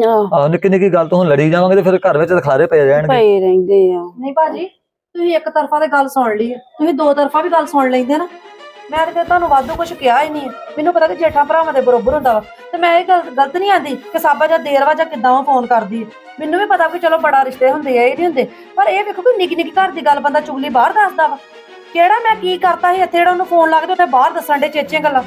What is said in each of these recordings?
ਆਹ। ਆਹ ਨਿੱਕੀ ਨਿੱਕੀ ਗੱਲ ਤੋਂ ਹੁਣ ਲੜੀ ਜਾਵਾਂਗੇ ਤੇ ਫਿਰ ਘਰ ਵਿੱਚ ਖਾਰੇ ਪੈ ਜਾਣਗੇ ਪਏ ਰਹਿੰਦੇ ਆ। ਨਹੀਂ ਭਾਜੀ ਤੁਸੀਂ ਇੱਕ ਤਰਫਾ ਤੇ ਗੱਲ ਸੁਣ ਲਈ ਹੈ। ਤੁਸੀਂ ਦੋ ਤਰਫਾ ਵੀ ਗੱਲ ਸੁਣ ਲੈਂਦੇ ਨਾ। ਮੈਂ ਤੇ ਫਿਰ ਤੁਹਾਨੂੰ ਵਾਧੂ ਕੁਝ ਕਿਹਾ ਹੀ ਨਹੀਂ ਹੈ। ਮੈਨੂੰ ਪਤਾ ਕਿ ਜੇਠਾ ਭਰਾਵਾਂ ਦੇ ਬਰੋਬਰ ਹੁੰਦਾ ਵਾ। ਤੇ ਮੈਂ ਇਹ ਗੱਲ ਗਲਤ ਨਹੀਂ ਆਂਦੀ ਕਿ ਸਾਬਾ ਜਾਂ ਦੇਰ ਵਾ ਜਾਂ ਕਿੱਦਾਂ ਉਹ ਫੋਨ ਕਰਦੀ ਹੈ ਮੈਨੂੰ ਵੀ ਪਤਾ ਕਿ ਚਲੋ ਬੜਾ ਰਿਸ਼ਤੇ ਹੁੰਦੇ ਆ ਇਹ ਨਹੀਂ ਹੁੰਦੇ। ਪਰ ਇਹ ਵੇਖੋ ਕਿ ਨਿੱਕੀ ਨਿੱਕੀ ਘਰ ਦੀ ਗੱਲ ਬੰਦਾ ਚੁਗਲੀ ਬਾਹਰ ਦੱਸਦਾ ਵਾ। ਕਿਹੜਾ ਮੈਂ ਕੀ ਕਰਤਾ ਸੀ ਇੱਥੇ ਜਿਹੜਾ ਉਹਨੂੰ ਫੋਨ ਲਾ ਕੇ ਤੇ ਉੱਥੇ ਬਾਹਰ ਦੱਸਣ ਦੇ ਚੇਚੀਆਂ ਗੱਲਾਂ।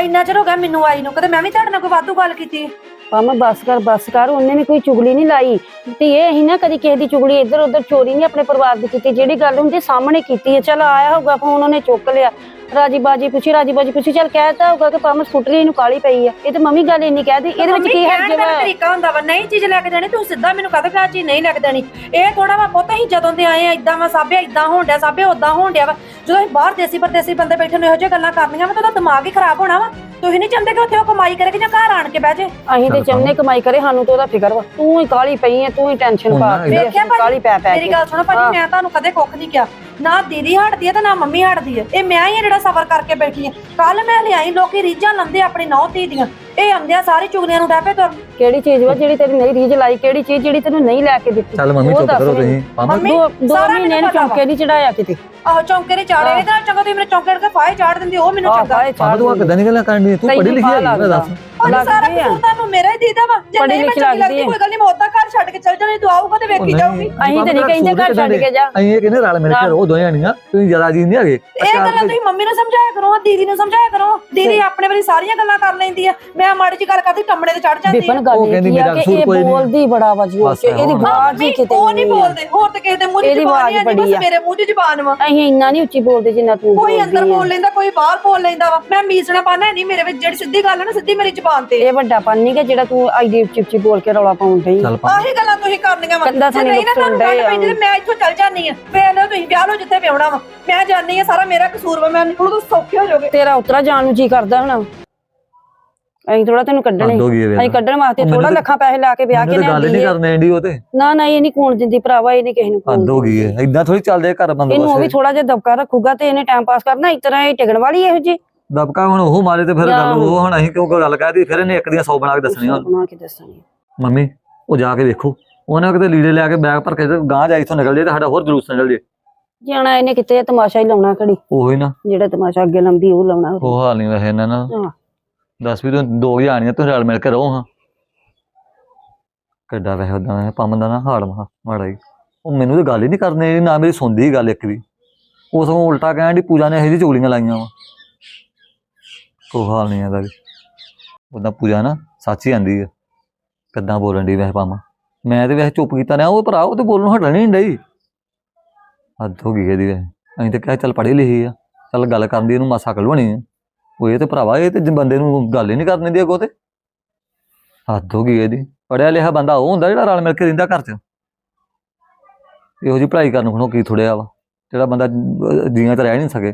ਇੰਨਾ ਚਿਰ ਹੋ ਗਿਆ ਮੈਨੂੰ ਆਈ ਨੂੰ ਕਦੇ ਮੈਂ ਵੀ ਤੁਹਾਡੇ ਨਾਲ ਕੋਈ ਵਾਧੂ ਗੱਲ ਕੀਤੀ ਹੈ। ਪਾਮਾ ਬਸ ਕਰ ਬਸ ਕਰ ਉਹਨੇ ਵੀ ਕੋਈ ਚੁਗਲੀ ਨਹੀਂ ਲਾਈ। ਤੇ ਇਹ ਅਸੀਂ ਨਾ ਕਦੀ ਕਿਸੇ ਦੀ ਚੁਗਲੀ ਇੱਧਰ ਉੱਧਰ ਚੋਰੀ ਨਹੀਂ ਆਪਣੇ ਪਰਿਵਾਰ ਦੀ ਕੀਤੀ ਜਿਹੜੀ ਗੱਲ ਹੁੰਦੀ ਸਾਹਮਣੇ ਕੀਤੀ ਹੈ। ਚਲ ਆਇਆ ਹੋਊਗਾ ਫੋਨ ਉਹਨੇ ਚੁੱਕ ਲਿਆ। ਰਾਜੀ ਬਾਜੀ ਪੁੱਛੀ ਰਾਜੀ ਬਾਜੀ ਪੁੱਛੀ ਚਲ ਕਹਿਤਾ ਹੋਊਗਾ ਕਿ ਪਾਮਾ ਸਕੂਟਰੀ ਨੂੰ ਕਾਲੀ ਪਈ ਆ। ਇਹ ਤੇ ਮੰਮੀ ਗੱਲ ਇੰਨੀ ਕਹਿ ਦੀ ਇਹਦੇ ਵਿੱਚ ਕੀ ਦਾ ਵਾ ਤਰੀਕਾ ਹੁੰਦਾ ਵਾ ਨਹੀਂ ਚੀਜ਼ ਲੈ ਕੇ ਦੇਣੀ ਤੂੰ ਸਿੱਧਾ ਮੈਨੂੰ ਕਹਦੇ ਕਿ ਆ ਚੀਜ਼ ਨਹੀਂ ਲੈ ਕੇ ਦੇਣੀ। ਇਹ ਥੋੜਾ ਵਾ ਪੁੱਤ ਅਸੀਂ ਜਦੋਂ ਦੇ ਆਏ ਆ ਇਦਾਂ ਵਾ ਸਾਬੇ ਇਦਾਂ ਹੋਣ ਡਿਆ ਸਾਬੇ ਉਦਾਂ ਹੋਣ ਡਿਆ ਵਾ। ਜਦੋਂ ਅਸੀਂ ਬਾਹਰ ਦੇਸੀ ਪਰਦੇਸੀ ਬੰਦੇ ਬੈਠੇ ਨੇ ਇਹੋ ਜਿਹੀਆਂ ਗੱਲਾਂ ਕਰਨੀਆਂ ਵਾ ਤਾਂ ਉਹਦਾ ਦਿਮਾਗ ਹੀ ਖਰਾਬ ਹੋਣਾ ਵਾ। ਤੁਸੀਂ ਨਹੀਂ ਚਾਹੁੰਦੇ ਕਿ ਉੱਥੇ ਉਹ ਕਮਾਈ ਕਰੇ ਕਿ ਜਾਂ ਘਰ ਆਣ ਕੇ ਬਹਿ ਜੇ? ਅਸੀਂ ਤੇ ਚੰਨੇ ਕਮਾਈ ਕਰੇ ਸਾਨੂੰ ਤੇ ਉਹਦਾ ਫਿਕਰ ਵਾ। ਤੂੰ ਹੀ ਕਾਲੀ ਪਈ ਐ ਤੂੰ ਹੀ ਟੈਨਸ਼ਨ ਪਾ ਕੇ ਕਾਲੀ ਪੈ ਪੈ ਮੇਰੀ ਗੱਲ ਸੁਣੋ। ਭਾਜੀ ਮੈਂ ਤੁਹਾਨੂੰ ਕਦੇ ਕੁੱਖ ਨਹੀਂ ਕਿਹਾ। ਨਾ ਦੀਦੀ ਹਟਦੀ ਹੈ ਤੇ ਨਾ ਮੰਮੀ ਹਟਦੀ ਹੈ ਇਹ ਮੈਂ ਹੀ ਆ ਜਿਹੜਾ ਸਫਰ ਕਰਕੇ ਬੈਠੀ ਹਾਂ ਕੱਲ ਮੈਂ ਲਿਆਈ ਲੋਕੀ ਰੀਝਾਂ ਲੰਦੇ ਆਪਣੀ ਨੌ ਧੀ ਦੀਆਂ। ਇਹ ਆਉਂਦਿਆਂ ਸਾਰੀ ਚੁਗਲੀਆਂ ਨੂੰ ਡਾਪੇ ਤੁਰ ਕਿਹੜੀ ਚੀਜ਼ ਵਾ ਜਿਹੜੀ ਤੇਰੀ ਨਹੀਂ ਰੀਝ ਲਾਈ? ਕਿਹੜੀ ਚੀਜ਼ ਜਿਹੜੀ ਤੈਨੂੰ ਨਹੀਂ ਲੈ ਕੇ ਦਿੱਤੀ? ਚੱਲ ਮੰਮੀ ਉਹ ਚੁੱਪ ਦੱਸ ਕਰੋ ਮੈਨੂੰ। ਤੁਸੀਂ। ਮੰਮੀ, ਦੋ ਦੋ ਸਾਰਾ ਮਹੀਨੇ ਮੈਨੂੰ ਨੂੰ ਪਤਾ। ਚੌਂਕੇ ਨਹੀਂ ਚੜਾਇਆ ਕਿਤੇ। ਆਹੋ ਚੌਂਕੇ ਨੇ ਚਾੜੇ ਇਹਦੇ ਨਾਲ ਚੰਗਾ ਤੁਸੀਂ ਮੇਰੇ ਚੌਂਕੇ ਕੇ ਫਾਇ ਚਾੜ ਦਿੰਦੀ ਉਹ ਮੈਨੂੰ ਆਹ ਚੰਗਾ। ਪਾਮਾ ਤੂੰ ਆਹ ਕਿੱਦਾਂ ਨਹੀਂ ਗੱਲਾਂ ਕਰਨੀ ਤੂੰ ਪੜ੍ਹੀ ਲਿਖੀ ਹੈ ਮੈਂ ਦੱਸ। ਸਾਰਾ ਲੱਗਦੀ ਆ। ਕਸੂਰ ਤੁਹਾਨੂੰ ਮੇਰਾ ਹੀ ਦੀਦਾ ਵਾ। ਜੇ ਪੜ੍ਹੀ ਨਹੀਂ ਮੈਂ ਲਿਖੀ ਚੰਗੀ ਲੱਗਦੀ ਲੱਗਦੀ ਕੋਈ ਗੱਲ ਨਹੀਂ ਮੈਂ ਉਦਾਂ ਘਰ ਛੱਡ ਕੇ ਚੱਲ ਜਾਣੀ ਤੂੰ ਆਊਗਾ ਤੇ ਵੇਖੀ ਜਾਊਗੀ। ਅਸੀਂ ਤੇ ਨਹੀਂ ਕਹਿੰਦੇ ਘਰ ਛੱਡ ਕੇ ਜਾ। ਅਸੀਂ ਇਹ ਕਹਿੰਦੇ ਰਲ ਮਿਲ ਕੇ ਰਹੋ ਦੋਵੇਂ ਜਣੀਆਂ ਤੁਸੀਂ ਜ਼ਿਆਦਾ ਜੀ ਨਹੀਂ ਹੈਗੇ ਇਹ ਗੱਲਾਂ ਤੁਸੀਂ ਮੰਮੀ ਨੂੰ ਸਮਝਾਇਆ ਕਰੋ ਦੀਦੀ ਨੂੰ ਸਮਝਾਇਆ ਕਰੋ ਦੀਦੀ ਆਪਣੇ ਵਾਲੀ ਸਾਰੀਆਂ ਗੱਲਾਂ ਕਰ ਲੈਂਦੀ ਆ ਮੈਂ ਮਾੜੀ ਜੀ ਗੱਲ ਕਰਦੀ ਟੰਮੜੇ ਤੇ ਚੜ ਜਾਂਦੀ ਆ ਉਹ ਕਹਿੰਦੀ ਮੇਰਾ ਕਸੂਰ ਕੋਈ ਨਹੀਂ। ਬੋਲਦੀ ਬੜਾ ਵਾ ਜ਼ੋਰ ਬਸ ਚ ਇਹਦੀ। ਆਵਾਜ਼ ਹੀ ਕਿਤੇ ਉਹ ਨਹੀਂ। ਬੋਲਦੇ ਹੋਰ ਤੇ ਕਿਸੇ ਦੇ ਮੂੰਹ 'ਚ ਜ਼ਬਾਨ ਨਹੀਂ ਬਸ। ਮੇਰੇ ਮੂੰਹ 'ਚ ਜ਼ਬਾਨ ਵਾ ਅਸੀਂ ਇੰਨਾ ਨਹੀਂ ਉੱਚੀ ਬੋਲਦੇ ਜਿੰਨਾ ਤੂੰ ਕੋਈ ਅੰਦਰ। ਬੋਲ ਲੈਂਦਾ ਕੋਈ ਬਾਹਰ ਬੋਲ ਲੈਂਦਾ ਵਾ ਮੈਂ ਮੀਸਣਾ ਪਾਣਾ ਨਹੀਂ ਮੇਰੇ ਵਿੱਚ ਜਿਹੜੀ ਸਿੱਧੀ ਗੱਲ ਹੈ ਨਾ ਸਿੱਧੀ ਮੇਰੀ ਜ਼ਬਾਨ ਤੇ ਇਹ ਵੱਡਾ ਪਨ ਨਹੀਂ ਕਿ ਜਿਹੜਾ ਤੂੰ ਆਈਡੀ ਉੱਚੀ ਉੱਚੀ ਬੋਲ ਕੇ ਰੌਲਾ ਪਾਉਣ ਡਈ ਆਹੀ ਗੱਲਾਂ ਤੁਸੀਂ ਕਰਨੀਆਂ ਵਾ ਨਹੀਂ ਨਾ ਤੁਹਾਨੂੰ ਗੱਲ। ਪੈਂਦੀ ਤੇ ਮੈਂ ਇੱਥੋਂ ਚੱਲ ਜਾਂਦੀ ਆ ਫੇਰ ਨਾ ਤੁਸੀਂ ਵਿਆਹ ਲਓ ਜਿੱਥੇ ਵਿਆਹਣਾ ਵਾ। ਮੈਂ ਜਾਣੀ ਆ ਸਾਰਾ ਮੇਰਾ ਕਸੂਰ ਵਾ ਮੈਂ ਨਿਕਲੂ ਤਾਂ ਸੌਖੇ ਹੋ ਜਾਓਗੇ। ਤੇਰਾ ਉਤਰਾ ਜਾਣ ਨੂੰ ਜੀ ਕਰਦਾ ਹੁਣ। ਅਸੀਂ ਥੋੜਾ ਤੈਨੂੰ ਕੱਢਣੇ ਹੱਦ ਹੋ ਗਈ ਹੈ ਵੇਖ। ਅਸੀਂ ਕੱਢਣ ਵਾਸਤੇ ਮੈਨੂੰ ਥੋੜਾ ਤਾਂ- ਲੱਖਾਂ ਪੈਸੇ ਲਾ ਕੇ ਵਿਆਹ ਕੇ ਮੈਨੂੰ ਤਾਂ ਗੱਲ ਲਿਆਂਦੀ ਨਹੀਂ ਹੈ ਕਰਨੇ ਆਂਦੀ ਉਹ ਤੇ। ਨਾ ਨਾ ਇਹ ਨਹੀਂ ਕੂਣ ਦਿੰਦੀ ਭਰਾਵਾ ਇਹ ਨਹੀਂ ਕਿਸੇ ਨੂੰ ਹੱਦ ਕੂਣ ਹੋ ਗਈ ਹੈ ਇਦਾਂ ਥੋੜੀ ਚੱਲਦੇ ਆ ਘਰ ਬੰਦੇ ਇਹਨੂੰ ਉਹ ਵੀ ਥੋੜਾ ਜਿਹਾ ਦਬਕਾ ਰੱਖੂਗਾ ਤੇ ਇਹਨੇ ਟਾਈਮ ਪਾਸ ਕਰਨਾ ਇਸ ਤਰ੍ਹਾਂ ਇਹ ਟਿਕਣ ਵਾਲੀ ਇਹੋ ਜੀ ਦਬਕਾ ਹੁਣ ਉਹ ਮਾਰੇ ਤੇ ਫਿਰ ਗੱਲ ਉਹ ਹੁਣ ਅਸੀਂ ਕਿਉਂ ਗੱਲ ਕਹਿਦੀ ਫਿਰ ਇਹਨੇ ਇੱਕ ਦੀਆਂ 100 ਬਣਾ ਕੇ ਦੱਸਣੀਆਂ। ਬਣਾ ਕੇ ਦੱਸਾਂਗੇ ਮੰਮੀ ਉਹ ਜਾ ਕੇ ਵੇਖੋ। ਉਹਨੇ ਕਿਤੇ ਲੀੜੇ ਲੈ ਕੇ ਬੈਗ ਭਰ ਕੇ ਗਾਂ ਜਾ ਇੱਥੋਂ ਨਿਕਲ ਜੇ ਤੇ ਸਾਡਾ ਹੋਰ ਜਲੂਸ ਨਿਕਲ ਜੇ ਜਾਣਾ ਇਹਨੇ ਕਿਤੇ ਤਮਾਸ਼ਾ ਹੀ ਲਾਉਣਾ ਘੜੀ। ਉਹੀ ਨਾ। ਜਿਹੜਾ ਤਮਾਸ਼ਾ ਅੱਗੇ ਲੰਦੀ ਉਹ ਲਾਉਣਾ। ਉਹ ਹਾਲ ਨਹੀਂ ਵੈਸੇ ਇਹਨਾਂ ਨਾਲ। ਹਾਂ। ਦੱਸ ਵੀ ਤੂੰ ਦੋ ਜਾਣੀਆਂ ਤੂੰ ਰਲ ਮਿਲ ਕੇ ਰਹੋ ਹਾਂ। ਕਿੱਡਾ ਵੈਸੇ ਉਦਾਂ ਵੈਸੇ ਪੰਮ ਦਾ ਨਾ ਹਾਲ ਮਾ ਮਾੜਾ ਹੀ। ਉਹ ਮੈਨੂੰ ਤਾਂ ਗੱਲ ਹੀ ਨਹੀਂ ਕਰਨੀ ਨਾ ਮੇਰੀ ਸੁਣਦੀ ਗੱਲ ਇੱਕ ਵੀ। ਉਹ ਸਗੋਂ ਉਲਟਾ ਕਹਿਣ ਦੀ ਪੂਜਾ ਨੇ ਇਹੋ ਜਿਹੀ ਚੁਗਲੀਆਂ ਲਾਈਆਂ ਵਾ। ਕੋਈ ਹਾਲ ਨਹੀਂ ਇਹਦਾ ਵੀ। ਉਦਾਂ ਪੂਜਾ ਨਾ ਸੱਚ ਹੀ ਆਂਦੀ ਆ। ਕਿੱਦਾਂ ਬੋਲਣ ਦੀ ਵੈਸੇ ਪੰਮ ਮੈਂ ਤੇ ਵੈਸੇ ਚੁੱਪ ਕੀਤਾ ਰਿਹਾ ਉਹ ਭਰਾ ਉਹ ਤੇ ਬੋਲਣੋਂ ਹਟਣ ਨਹੀਂ ਡਈ। ਹੱਦ ਹੋ ਗਈ ਇਹਦੀ ਅਸੀਂ ਤਾਂ ਕਿਹਾ ਚੱਲ ਪੜ੍ਹੀ ਲਿਖੀ ਆ ਚੱਲ ਗੱਲ ਕਰਨ ਦੀ ਇਹਨੂੰ ਮਾਸਾ ਅਕਲ ਬਣੀ ਆ। ਉਹ ਇਹ ਤੇ ਭਰਾਵਾ ਇਹ ਤੇ ਬੰਦੇ ਨੂੰ ਗੱਲ ਹੀ ਨਹੀਂ ਕਰਨ ਦਿੰਦੀ ਅੱਗੋਂ ਤੇ। ਹੱਦ ਹੋ ਗਈ ਇਹਦੀ। ਪੜਿਆ ਲਿਖਿਆ ਬੰਦਾ ਉਹ ਹੁੰਦਾ ਜਿਹੜਾ ਰਲ ਮਿਲ ਕੇ ਰਹਿੰਦਾ ਘਰ 'ਚ। ਇਹੋ ਜੀ ਪੜ੍ਹਾਈ ਕਰਨ ਕੋਲੋਂ ਕੀ ਥੋੜਿਆ ਵਾ ਜਿਹੜਾ ਬੰਦਾ ਅਹ, ਜੀਆਂ ਤੇ ਰਹਿ ਨਹੀਂ ਸਕੇ।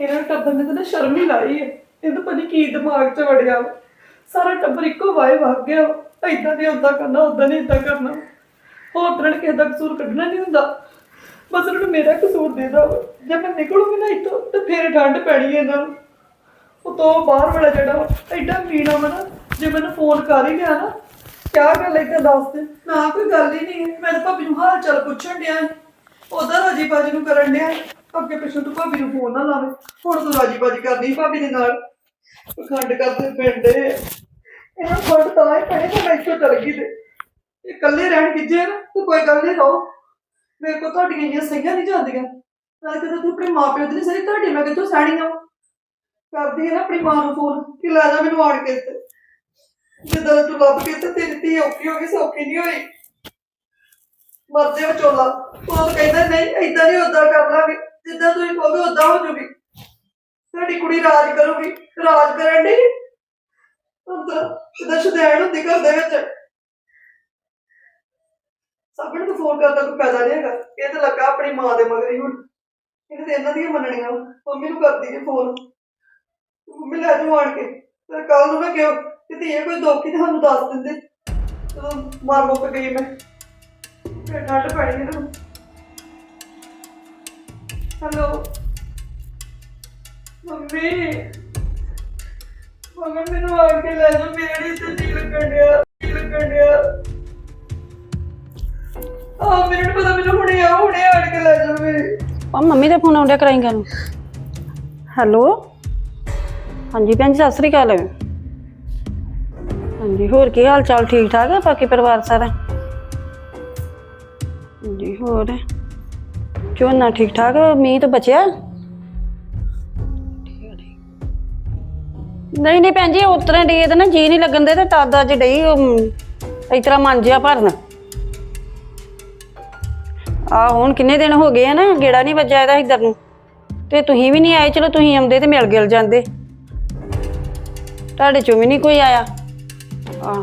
ਇਹਨਾਂ ਟੱਬਰ ਨੇ ਤਾਂ ਨਾ ਸ਼ਰਮ ਹੀ ਲਾਈ ਹੈ ਇਹ ਤਾਂ ਪਤਾ ਨੀ ਕੀ ਦਿਮਾਗ 'ਚ ਵੜਿਆ ਵਾ। ਸਾਰਾ ਟੱਬਰ ਇੱਕੋ ਵਾਏ ਵਗ ਗਿਆ ਐਦਾਂ ਨਹੀਂ ਓਦਾਂ ਕਰਨਾ ਓਦਾਂ ਨਹੀਂ ਏਦਾਂ ਕਰਨਾ। ਹੋਰ ਤਰ੍ਹਾਂ ਕਿਸੇ ਦਾ ਕਸੂਰ ਕੱਢਣਾ ਨਹੀਂ ਹੁੰਦਾ। ਬਸ ਉਹਨਾਂ ਨੂੰ ਮੇਰਾ ਕਸੂਰ ਦੇ ਦੋ ਜੇ ਮੈਂ ਨਿਕਲੂੰਗੀ ਨਾ ਇੱਥੋਂ, ਤੇ ਫੇਰ ਠੰਡ ਪੈਣੀ ਹੈ ਇਹਨਾਂ ਨੂੰ। ਉਹ ਤੋਂ ਬਾਹਰ ਵਾਲਾ ਜਿਹੜਾ ਐਡਾ ਮੀਣਾ ਵਾ ਨਾ ਜੇ ਮੈਨੂੰ ਫੋਨ ਕਰ ਹੀ ਲਿਆ ਨਾ, ਕਿਆ ਗੱਲ ਏਦਾਂ ਦੱਸ ਦੇ। ਨਾ, ਕੋਈ ਗੱਲ ਹੀ ਨਹੀਂ। ਹੈ ਮੈਂ ਤਾਂ ਭਾਬੀ ਨੂੰ ਹਾਲ ਚਾਲ ਪੁੱਛਣ ਡਿਆ ਉਹਦਾ ਰਾਜੀ ਬਾਜੀ ਨੂੰ ਕਰਨ ਡਿਆ ਅੱਗੇ ਪਿੱਛੋਂ ਤੂੰ ਭਾਬੀ ਨੂੰ ਫੋਨ ਨਾ ਲਾਵੇਂ। ਹੁਣ ਤੂੰ ਰਾਜੀ ਬਾਜੀ ਕਰਦੀ ਭਾਬੀ ਦੇ ਨਾਲ। ਖੰਡ ਕਰਦੇ ਪਿੰਡੇ ਇਹਨਾਂ ਨੂੰ ਫੜ ਤਾਂ ਹੀ ਪੜੇ ਤਾਂ ਮੈਂ ਇੱਥੋਂ ਚਲ ਗਈ ਤੇ। ਇਹ ਇਕੱਲੇ ਰਹਿਣ ਕਿੱਜੇ ਨਾ? ਤੂੰ ਕੋਈ ਗੱਲ ਨਹੀਂ, ਰਹੋ। ਮੇਰੇ ਕੋਲ ਤੁਹਾਡੀਆਂ ਇੰਨੀਆਂ ਸਹੀਆਂ ਨਹੀਂ ਜਾਂਦੀਆਂ। ਨਾਲ ਕਿਤੇ ਤੂੰ ਆਪਣੇ ਮਾਪਿਓ ਦੀ ਸਹੀ, ਤੁਹਾਡੀ ਮੈਂ ਕਿੱਥੋਂ ਸਹਿਣੀਆਂ ਕਰਦੀ ਹੈ ਨਾ ਆਪਣੀ ਮਾਂ ਨੂੰ ਫੋਨ, ਕਿ ਲੈ ਜਾ ਮੈਨੂੰ ਆੜ ਕੇ ਇੱਥੇ। ਜਿੱਦਾਂ ਤੂੰ ਲੱਭ ਕੇ ਤੇ ਤੇਰੀ ਧੀ ਔਖੀ ਹੋ ਗਈ, ਸੌਖੀ ਨਹੀਂ ਹੋਈ। ਮਰਦੇ ਵਿਚੋਲਾ। ਚੋਲਾ ਉਹ ਕਹਿੰਦਾ, ਨਹੀਂ, ਏਦਾਂ ਨਹੀਂ ਓਦਾਂ ਕਰ ਲਾਂਗੇ। ਜਿੱਦਾਂ ਤੁਸੀਂ ਕਹੋਗੇ, ਓਦਾਂ ਹੋ ਜੂਗੀ। ਸਾਡੀ ਕੁੜੀ ਰਾਜ ਕਰੂਗੀ। ਰਾਜ ਕਰਨ ਦੀ ਅੰਦਰ ਸਿੱਧਾ ਸ਼ੁਦੈਣ ਹੁੰਦੀ ਘਰ ਦੇ ਵਿੱਚ। ਸਭ ਨੂੰ ਫੋਨ ਕਰਦਾ ਕੋਈ ਪੈਦਾ ਨਹੀਂ ਹੈਗਾ। ਇਹ ਤਾਂ ਲੱਗਾ ਆਪਣੀ ਮਾਂ ਦੇ ਮਗਰ ਹੀ ਹੁਣ। ਇਹਨੇ ਤੇ ਇਹਨਾਂ ਦੀਆਂ ਮੰਨਣੀਆਂ ਮੰਮੀ ਨੂੰ ਕਰਦੀ ਹੈ ਫੋਨ। ਮੰਮੀ ਲੈ ਜਾਓ ਆਣ ਕੇ। ਤੇ ਕੱਲ ਨੂੰ ਨਾ ਕਿਉਂ ਕਿ ਧੀਏ, ਕੋਈ ਦੋਖੀ ਤੇ ਸਾਨੂੰ ਦੱਸ ਦਿੰਦੇ। ਜਦੋਂ ਮਾਰ ਮੁੱਕ ਗਈ ਮੈਂ। ਫਿਰ ਠੰਡ ਪੈਣੀ ਨਾ। ਹੈਲੋ। ਮੰਮੀ। ਮੰਮੀ, ਮੈਨੂੰ ਆਣ ਕੇ ਲੈ ਜਾਓ। ਮੇਰੇ ਨਹੀਂ ਤੇ ਜੀ ਲੱਗਣ ਡਿਆ। ਜੀ ਲੱਗਣ ਡਿਆ। ਆ ਮੈਨੂੰ ਨੀ ਪਤਾ ਮੈਨੂੰ ਹੁਣੇ ਆ ਹੁਣੇ ਆਣ ਕੇ ਲੈ ਜਾਓ ਮੇਰੇ ਮੰਮੀ ਦਾ ਫੋਨ ਆਉਂਦਿਆ ਕਰਾਈ ਗੱਲ ਹੈਲੋ? ਹਾਂਜੀ ਭੈਣ ਜੀ, ਸਤਿ ਸ੍ਰੀ ਅਕਾਲ। ਹਾਂਜੀ, ਹੋਰ ਕੀ ਹਾਲ ਚਾਲ? ਠੀਕ ਠਾਕ ਹੈ ਬਾਕੀ ਪਰਿਵਾਰ ਸਾਰਾ? ਜੀ ਹੋਰ? ਝੋਨਾ ਠੀਕ ਠਾਕ? ਮੀਂਹ ਤਾਂ ਬਚਿਆ? ਨਹੀਂ ਨਹੀਂ ਭੈਣ ਜੀ ਉਤਰਾਂ ਡੇ ਤੇ ਨਾ, ਜੀ ਨਹੀਂ ਲੱਗਣ ਦੇ ਤੇ ਤਦ ਅੱਜ ਡਈ, ਉਹ, ਇਸ ਤਰ੍ਹਾਂ ਮਨ ਜਿਹਾ ਭਰਨ। ਆ ਹੁਣ ਕਿੰਨੇ ਦਿਨ ਹੋ ਗਏ ਆ ਨਾ, ਗੇੜਾ ਨਹੀਂ ਵੱਜਿਆ ਇਹਦਾ ਇੱਧਰ ਨੂੰ। ਤੇ ਤੁਸੀਂ ਵੀ ਨਹੀਂ ਆਏ, ਚਲੋ ਤੁਸੀਂ ਆਉਂਦੇ ਤੇ ਮਿਲ ਗਿਲ ਜਾਂਦੇ। ਤੁਹਾਡੇ ਚੋਂ ਵੀ ਨਹੀਂ ਕੋਈ ਆਇਆ। ਆ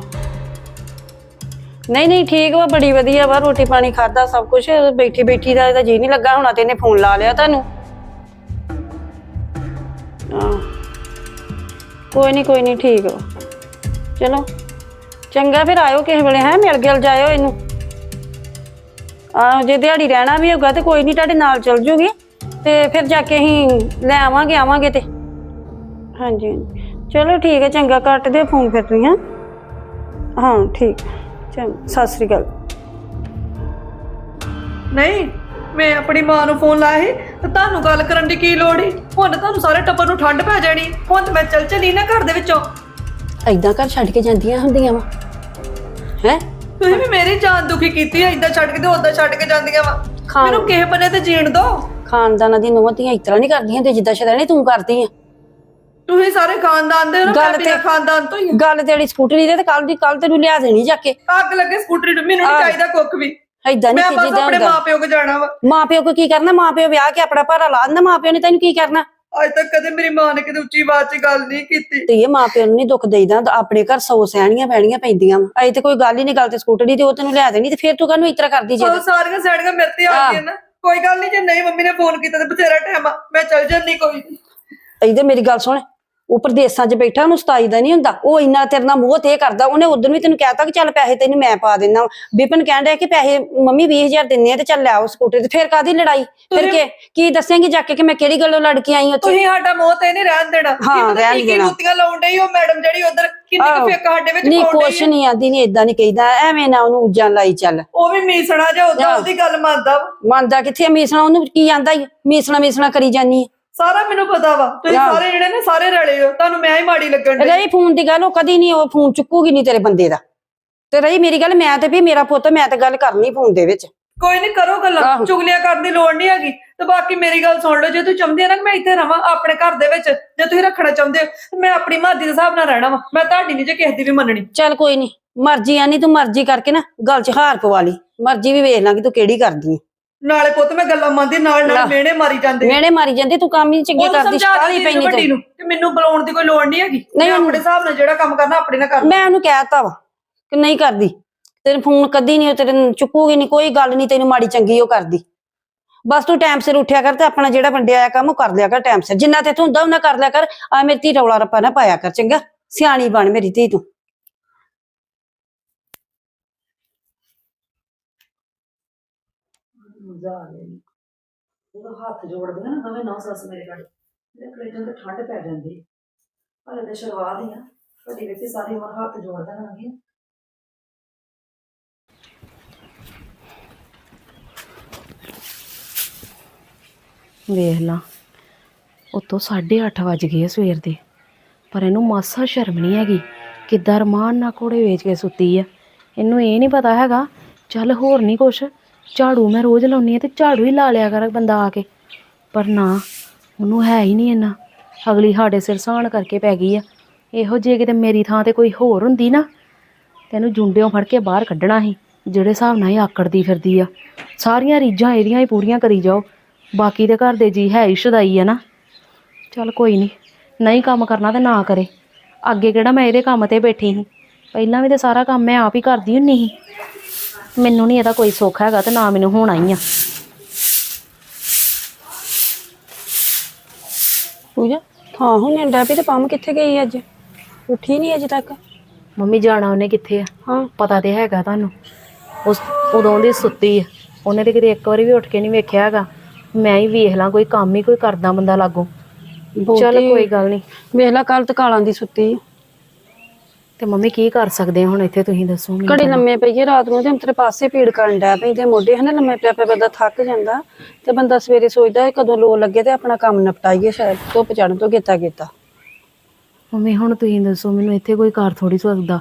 ਨਹੀਂ ਨਹੀਂ, ਠੀਕ ਵਾ, ਬੜੀ ਵਧੀਆ ਵਾ, ਰੋਟੀ ਪਾਣੀ ਖਾਦਾ ਸਭ ਕੁਝ ਬੈਠੀ ਬੈਠੀ ਦਾ ਇਹਦਾ ਜੀ ਨਹੀਂ ਲੱਗਾ ਹੋਣਾ ਤੇ ਇਹਨੇ ਫੋਨ ਲਾ ਲਿਆ ਤੁਹਾਨੂੰ। ਕੋਈ ਨਹੀਂ ਕੋਈ ਨਹੀਂ, ਠੀਕ ਵਾ। ਚਲੋ। ਚੰਗਾ ਫਿਰ ਆਇਓ ਕਿਸੇ ਵੇਲੇ, ਹੈ, ਮਿਲ ਗਿਲ ਜਾਇਓ ਇਹਨੂੰ। ਜੇ ਦਿਹਾੜੀ ਰਹਿਣਾ ਵੀ ਹੋਗਾ ਤੇ ਕੋਈ ਨਹੀਂ ਤੁਹਾਡੇ ਨਾਲ ਚੱਲ ਜੂਗੀ। ਤੇ ਫਿਰ ਜਾ ਕੇ ਅਸੀਂ ਲੈ ਆਵਾਂਗੇ ਆਵਾਂਗੇ ਤੇ। ਹਾਂਜੀ ਹਾਂਜੀ। ਚਲੋ ਠੀਕ ਹੈ ਚੰਗਾ ਕੱਟ ਦਿਓ ਫੋਨ ਫਿਰ ਤੁਸੀਂ ਹੈਂ। ਹਾਂ ਠੀਕ। ਚੰਗਾ ਸਤਿ ਸ੍ਰੀ ਅਕਾਲ। ਨਹੀਂ ਮੈਂ ਆਪਣੀ ਮਾਂ ਨੂੰ ਫੋਨ ਲਾਇਆ ਸੀ ਤੇ ਤੁਹਾਨੂੰ ਗੱਲ ਕਰਨ ਦੀ ਕੀ ਲੋੜ ਸੀ? ਹੁਣ ਤਾਂ ਤੁਹਾਨੂੰ ਸਾਰੇ ਟੱਬਰ ਨੂੰ ਠੰਡ ਪੈ ਜਾਣੀ। ਹੁਣ ਤਾਂ ਮੈਂ ਚੱਲ ਚਲੀ ਨਾ ਘਰ ਦੇ ਵਿੱਚੋਂ। ਐਦਾਂ ਘਰ ਛੱਡ ਕੇ ਜਾਂਦੀਆਂ ਹੁੰਦੀਆਂ ਵਾ। ਹੈ? ਤੁਸੀਂ ਵੀ ਮੇਰੀ ਜਾਨ ਦੁਖੀ ਕੀਤੀ ਹੈ ਇਦਾਂ ਛੱਡ ਕੇ ਤੇ ਉਦਾਂ ਛੱਡ ਕੇ ਜਾਂਦੀਆਂ ਵਾ। ਖਾਣ ਮੈਨੂੰ ਕਿਸੇ ਬੰਨੇ ਤੇ ਜੀਣ ਦੋ। ਖਾਨਦਾਨਾਂ ਦੀ ਨੂੰਹਾਂ ਧੀਆਂ ਇਸ ਤਰ੍ਹਾਂ ਨਹੀਂ ਕਰਦੀਆਂ ਤੇ ਜਿੱਦਾਂ ਸ਼ਦਾਨੀ ਤੂੰ ਕਰਦੀ ਆ। ਤੁਸੀਂ ਸਾਰੇ ਖਾਨਦਾਨ ਦੇ ਹੋ ਨਾ ਗੱਲ ਮੈਂ ਤੇ- ਖਾਨਦਾਨ ਤੋਂ ਹੀ ਹਾਂ। ਗੱਲ ਤੇਰੀ ਸਕੂਟਰੀ ਦੇ ਤੇ ਕੱਲ ਦੀ ਕੱਲ ਤੈਨੂੰ ਲਿਆ ਦੇਣੀ ਜਾ ਕੇ। ਅੱਗ ਲੱਗੇ ਸਕੂਟਰੀ ਨੂੰ ਮੈਨੂੰ ਨਹੀਂ ਆਹ। ਚਾਹੀਦਾ ਕੁੱਖ ਵੀ। ਐਦਾਂ ਮੈਂ ਨਹੀਂ ਬਸ ਕਿਜੀਦਾ ਆਪਣੇ ਮਾਪਿਓ ਕੋ ਜਾਣਾ ਵਾ। ਮਾਂ ਪਿਓ ਕੋ ਕੀ ਕਰਨਾ? ਮਾਂ ਪਿਓ ਵਿਆਹ ਕੇ ਆਪਣਾ ਭਾਰਾ ਲਾ ਦਿੰਦਾ ਮਾਂ ਪਿਓ ਨੇ ਤੈਨੂੰ ਕੀ ਕਰਨਾ? ਅੱਜ ਤੱਕ ਕਦੇ ਮੇਰੀ ਮਾਂ ਨੇ ਕਿਤੇ ਉੱਚੀ ਆਵਾਜ਼ 'ਚ ਗੱਲ ਨਹੀਂ ਕੀਤੀ। ਤੇ ਇਹ ਮਾਂ ਪਿਓ ਨੂੰ ਨਹੀਂ ਦੁੱਖ ਦੇਈਦਾ ਤਾਂ ਆਪਣੇ ਘਰ ਸੌ ਸਹਿਣੀਆਂ ਪੈਣੀਆਂ ਪੈਂਦੀਆਂ ਵਾ। ਅਜੇ ਤੇ ਕੋਈ ਗੱਲ ਹੀ ਨਹੀਂ ਗੱਲ ਤੇ ਸਕੂਟਰੀ ਤੇ ਉਹ ਤੈਨੂੰ ਲਿਆ ਦੇਣੀ ਤੇ ਫਿਰ ਤੂੰ ਕਾਹਨੂੰ ਇਤਰਾ ਕਰਦੀ ਜੇ ਉਹ ਸਾਰੀਆਂ ਸਾਈਡਾਂ ਮੇਰੇ ਤੇ ਆ ਗਈਆਂ ਨਾ। ਕੋਈ ਗੱਲ ਨਹੀਂ ਜੇ ਨਹੀਂ ਮੰਮੀ ਨੇ ਫੋਨ ਕੀਤਾ ਤੇ ਬਥੇਰਾ ਟਾਈਮ ਆ ਮੈਂ ਚੱਲ ਜਾਂਦੀ ਕੋਈ। ਇਹਦੇ ਮੇਰੀ ਗੱਲ ਸੁਣ ਉਹ ਪ੍ਰਦੇਸਾਂ 'ਚ ਬੈਠਾ ਉਹਨੂੰ ਸਤਾਈ ਦਾ ਨਹੀਂ ਹੁੰਦਾ। ਉਹ ਇੰਨਾ ਤੇਰੇ ਨਾਲ ਮੋਹ ਤੇ ਕਰਦਾ ਉਹਨੇ ਉਦੋਂ ਵੀ ਤੈਨੂੰ ਕਹਿਤਾ ਕਿ ਚੱਲ ਪੈਸੇ ਤੈਨੂੰ ਮੈਂ ਪਾ ਦਿੰਦਾ ਵਿਪਨ ਕਹਿਣ ਡਿਆ ਕਿ ਪੈਸੇ ਮੰਮੀ 20000 ਦਿੰਨੇ ਆ ਤੇ ਚੱਲ ਲੈ ਆਓ ਸਕੂਟਰ ਤੇ ਫਿਰ ਕਾਦੀ ਲੜਾਈ? ਫਿਰ ਕੀ ਕੀ ਦੱਸੇਂਗੀ ਜਾ ਕੇ ਕਿ ਮੈਂ ਕਿਹੜੀ ਗੱਲੋਂ ਲੜ ਕੇ ਆਈ ਉੱਥੇ? ਤੁਸੀਂ ਸਾਡਾ ਮੋਹ ਤੇ ਨਹੀਂ ਰਹਿਣ ਦੇਣਾ। ਹਾਂ, ਰਹਿਣ ਦੇਣਾ। ਲੁੱਤੀਆਂ ਲਾਉਣ ਡਈ ਉਹ ਮੈਡਮ ਜਿਹੜੀ ਉਧਰ ਕਿੰਨੀ। ਕੁ ਫੇਕ ਸਾਡੇ ਵਿੱਚ ਨਹੀਂ ਕੁਛ। ਨਹੀਂ ਆਂਦੀ ਨਹੀਂ ਇਦਾਂ ਨਹੀਂ ਕਹੀਦਾ। ਐਵੇਂ ਨਾ ਉਹਨੂੰ ਉੱਜਾਂ ਲਾਈ ਚੱਲ। ਉਹ ਵੀ ਮੀਸਣਾ ਜਾਂ ਉਦਾਂ। ਉਹਦੀ ਗੱਲ ਮੰਨਦਾ ਮੰਨਦਾ ਕਿੱਥੇ ਮੀਸਣਾ? ਉਹਨੂੰ ਕੀ ਆਂਦਾ ਮੀਸਣਾ ਮੀਸਣਾ ਕਰੀ ਜਾਨੀ ਸਾਰਾ ਮੈਨੂੰ ਪਤਾ ਵਾ। ਤੁਸੀਂ ਆਹ। ਸਾਰੇ ਜਿਹੜੇ ਨੇ ਸਾਰੇ ਰਲੇ ਹੋ। ਤੁਹਾਨੂੰ ਮੈਂ ਹੀ ਮਾੜੀ ਲੱਗਣ ਡਈ। ਰਹੀ ਫੋਨ ਦੀ ਗੱਲ ਉਹ ਕਦੀ ਨਹੀਂ ਉਹ ਫੋਨ ਚੁੱਕੂਗੀ ਨਹੀਂ ਤੇਰੇ ਬੰਦੇ ਦਾ। ਤੇ ਰਹੀ ਮੇਰੀ ਗੱਲ ਮੈਂ ਤੇ ਵੀ ਮੇਰਾ ਪੁੱਤ ਮੈਂ ਤੇ ਗੱਲ ਕਰਨੀ ਫੋਨ ਦੇ ਵਿੱਚ। ਕੋਈ ਨਹੀਂ ਕਰੋ ਗੱਲਾਂ ਆਹੋ। ਚੁਗਲੀਆਂ ਕਰਨ ਦੀ ਲੋੜ ਨਹੀਂ ਹੈਗੀ। ਤੇ ਬਾਕੀ ਮੇਰੀ ਗੱਲ ਸੁਣ ਲਓ ਜੇ ਤੁਸੀਂ ਚਾਹੁੰਦੇ ਆ ਨਾ ਕਿ ਮੈਂ ਇੱਥੇ ਰਵਾਂ ਆਪਣੇ ਘਰ ਦੇ ਵਿੱਚ ਜੇ ਤੁਸੀਂ ਰੱਖਣਾ ਚਾਹੁੰਦੇ ਹੋ ਤੇ ਮੈਂ ਆਪਣੀ ਮਰਜ਼ੀ ਦੇ ਹਿਸਾਬ ਨਾਲ ਰਹਿਣਾ ਵਾ। ਮੈਂ ਤੁਹਾਡੀ ਨਹੀਂ ਜੇ ਕਿਸੇ ਦੀ ਵੀ ਮੰਨਣੀ। ਚੱਲ ਕੋਈ ਨਹੀਂ ਮਰਜ਼ੀ ਆ ਨਹੀਂ ਤੂੰ ਮਰਜ਼ੀ ਕਰਕੇ ਨਾ ਗੱਲ 'ਚ ਹਾਰ ਪਵਾ ਲਈ। ਮਰਜ਼ੀ ਵੀ ਵੇਖ ਲਾਂਗੀ ਤੂੰ ਕਿਹੜੀ ਕਰਦੀ ਹੈ ਨਾਲੇ ਪੁੱਤ ਮੈਂ ਗੱਲਾਂ ਮੰਨਦੀ ਨਾਲ ਨਾਲ। ਮਿਹਣੇ ਮਾਰੀ ਜਾਂਦੇ। ਮੇੜੇ ਮਾਰੀ ਜਾਂਦੀ ਤੂੰ ਕੰਮ ਹੀ ਚੰਗੇ ਉਹਨੂੰ ਕਰਦੀ ਸਮਝਾ ਪੈਣੀ ਵੱਡੀ ਤੇ ਨੂੰ ਕਿ ਮੈਨੂੰ ਬੁਲਾਉਣ ਦੀ ਕੋਈ ਲੋੜ ਨਹੀਂ ਹੈਗੀ। ਮੈਂ ਆਪਣੇ ਹਿਸਾਬ ਨਾਲ ਜਿਹੜਾ ਕੰਮ ਕਰਨਾ ਆਪਣੇ ਨਾਲ ਕਰਨਾ ਮੈਂ ਉਹਨੂੰ ਕਹਿਤਾ ਵਾ ਕਿ ਨਹੀਂ ਕਰਦੀ। ਤੇਰੇ ਫੋਨ ਕਦੀ ਨਹੀਂ ਉਹ ਤੇਰੇ ਨੂੰ ਚੁੱਕੂਗੀ ਨਹੀਂ ਕੋਈ ਗੱਲ ਨਹੀਂ ਤੈਨੂੰ ਮਾੜੀ ਚੰਗੀ ਉਹ ਕਰਦੀ। ਬਸ ਤੂੰ ਟਾਈਮ ਸਿਰ ਉੱਠਿਆ ਕਰ ਤੇ ਆਪਣਾ ਜਿਹੜਾ ਵੰਡਿਆ ਆਇਆ ਕੰਮ ਉਹ ਕਰ ਲਿਆ ਕਰ ਟਾਈਮ ਸਿਰ। ਜਿੰਨਾ ਤੇ ਹੁੰਦਾ ਉਹਨਾਂ ਕਰ ਲਿਆ ਕਰ। ਆ ਮੇਰੀ ਧੀ ਰੌਲਾ ਰੱਪਾ ਨਾ ਪਾਇਆ ਕਰ ਚੰਗਾ? ਸਿਆਣੀ ਬਣ ਮੇਰੀ ਧੀ ਤੂੰ। ਜਦੋਂ ਹੱਥ ਜੋੜਦੀਆਂ ਨਾ ਦੋਵੇਂ ਨੌ ਸੱਸ ਮੇਰੇ ਘਰ, ਮੇਰੇ ਕਲੇਜੋਂ ਤੇ ਠੰਡ ਪੈ ਜਾਂਦੀ ਹਲੇ ਤੇ ਸ਼ੁਰੂਆਤ ਹੀ ਆ। ਵੱਡੀ ਵੇਖੀ ਸਾਰੀ ਉਮਰ ਹੱਥ ਜੋੜਦਾ ਰਹਾਂਗੇ ਵੇਖ ਲਾ, ਉਤੋਂ 8:30 ਵੱਜ ਗਏ ਆ ਸਵੇਰ ਦੇ, ਪਰ ਇਹਨੂੰ ਮਾਸਾ ਸ਼ਰਮ ਨਹੀਂ ਹੈਗੀ ਕਿੱਦਾਂ ਰਮਾਨ ਨਾਲ ਕੋੜੇ ਵੇਚ ਕੇ ਸੁੱਤੀ ਆ। ਇਹਨੂੰ ਇਹ ਨਹੀਂ ਪਤਾ ਹੈਗਾ, ਚੱਲ ਹੋਰ ਨਹੀਂ ਕੁਛ। ਝਾੜੂ ਮੈਂ ਰੋਜ਼ ਲਾਉਣੀ ਆ ਤੇ ਝਾੜੂ ਹੀ ਲਾ ਲਿਆ ਕਰ ਬੰਦਾ ਆ ਕੇ। ਪਰ ਨਾ, ਉਹਨੂੰ ਹੈ ਹੀ ਨਹੀਂ ਇੰਨਾ। ਅਗਲੀ ਸਾਡੇ ਸਿਰ ਸਾਣ ਕਰਕੇ ਪੈ ਗਈ ਆ। ਇਹੋ ਜੇ ਕਿਤੇ ਮੇਰੀ ਥਾਂ ਤੇ ਕੋਈ ਹੋਰ ਹੁੰਦੀ ਨਾ, ਤੈਨੂੰ ਜੁੰਡਿਓਂ ਫੜ ਕੇ ਬਾਹਰ ਕੱਢਣਾ ਸੀ, ਜਿਹੜੇ ਹਿਸਾਬ ਨਾਲ ਇਹ ਆਕੜਦੀ ਫਿਰਦੀ ਆ। ਸਾਰੀਆਂ ਰੀਝਾਂ ਇਹਦੀਆਂ ਹੀ ਪੂਰੀਆਂ ਕਰੀ ਜਾਓ। ਬਾਕੀ ਦੇ ਘਰ ਦੇ ਜੀ ਹੈ ਹੀ ਸ਼ੁਦਾਈ ਆ ਨਾ। ਚੱਲ ਕੋਈ ਨਹੀਂ ਨਹੀਂ ਕੰਮ ਕਰਨਾ ਤੇ ਨਾ ਕਰੇ। ਅੱਗੇ ਕਿਹੜਾ ਮੈਂ ਇਹਦੇ ਕੰਮ ਤੇ ਬੈਠੀ ਸੀ। ਪਹਿਲਾਂ ਵੀ ਤੇ ਸਾਰਾ ਕੰਮ ਮੈਂ ਆਪ ਹੀ ਕਰਦੀ ਹੁੰਨੀ ਸੀ। ਮੈਨੂੰ ਨਹੀਂ ਇਹਦਾ ਕੋਈ ਸੁੱਖ ਹੈਗਾ ਤੇ ਨਾ ਮੈਨੂੰ ਹੋਣਾ ਹੀ ਆ। ਪੂਜਾ ਹਾਂ ਹੁਣ ਨਿੰਡਾ ਵੀ ਤੇ ਪੰਮ ਕਿੱਥੇ ਗਈ ਅੱਜ? ਉੱਠੀ ਨਹੀਂ ਅਜੇ ਤੱਕ। ਮੰਮੀ ਜਾਣਾ ਉਹਨੇ ਕਿੱਥੇ ਆ? ਹਾਂ। ਪਤਾ ਤੇ ਹੈਗਾ ਤੁਹਾਨੂੰ। ਉਸ ਉਦੋਂ ਦੀ ਸੁੱਤੀ ਆ। ਉਹਨੇ ਤੇ ਕਿਤੇ ਇੱਕ ਵਾਰੀ ਵੀ ਉੱਠ ਕੇ ਨਹੀਂ ਵੇਖਿਆ ਹੈਗਾ। ਮੈਂ ਹੀ ਵੇਖ ਲਾਂ ਕੋਈ ਕੰਮ ਹੀ ਕੋਈ ਕਰਦਾ ਬੰਦਾ ਲਾਗੋ। ਚੱਲ ਕੋਈ ਗੱਲ ਨਹੀਂ ਵੇਖ ਲਾ ਕੱਲ ਤਕਾਲਾਂ ਦੀ ਸੁੱਤੀ ਆ। ਤੇ ਮੰਮੀ ਕੀ ਕਰ ਸਕਦੇ ਆ ਹੁਣ? ਇੱਥੇ ਤੁਸੀਂ ਦੱਸੋ ਮੈਨੂੰ ਘੜੀ ਲੰਮੇ ਪਈਏ ਰਾਤ ਨੂੰ ਤੇ ਅੰਤਰੇ ਪਾਸੇ ਪੀੜ ਕਰਨ ਡੈ ਪੈਂਦੇ ਮੋਢੇ ਹਨਾ ਲੰਮੇ ਪਿਆ ਪਿਆ ਬੰਦਾ ਥੱਕ ਜਾਂਦਾ ਤੇ ਬੰਦਾ ਸਵੇਰੇ ਸੋਚਦਾ ਹੈ ਕਦੋਂ ਲੋ ਲੱਗੇ ਤੇ ਆਪਣਾ ਕੰਮ ਨਿਪਟਾਈਏ ਸ਼ਾਇਦ ਧੁੱਪ ਚੜਨ ਤੋਂ ਕੀਤਾ ਕੀਤਾ ਮੰਮੀ ਹੁਣ ਤੁਸੀਂ ਦੱਸੋ ਮੈਨੂੰ ਇੱਥੇ ਕੋਈ ਘਰ ਥੋੜੀ ਸਕਦਾ?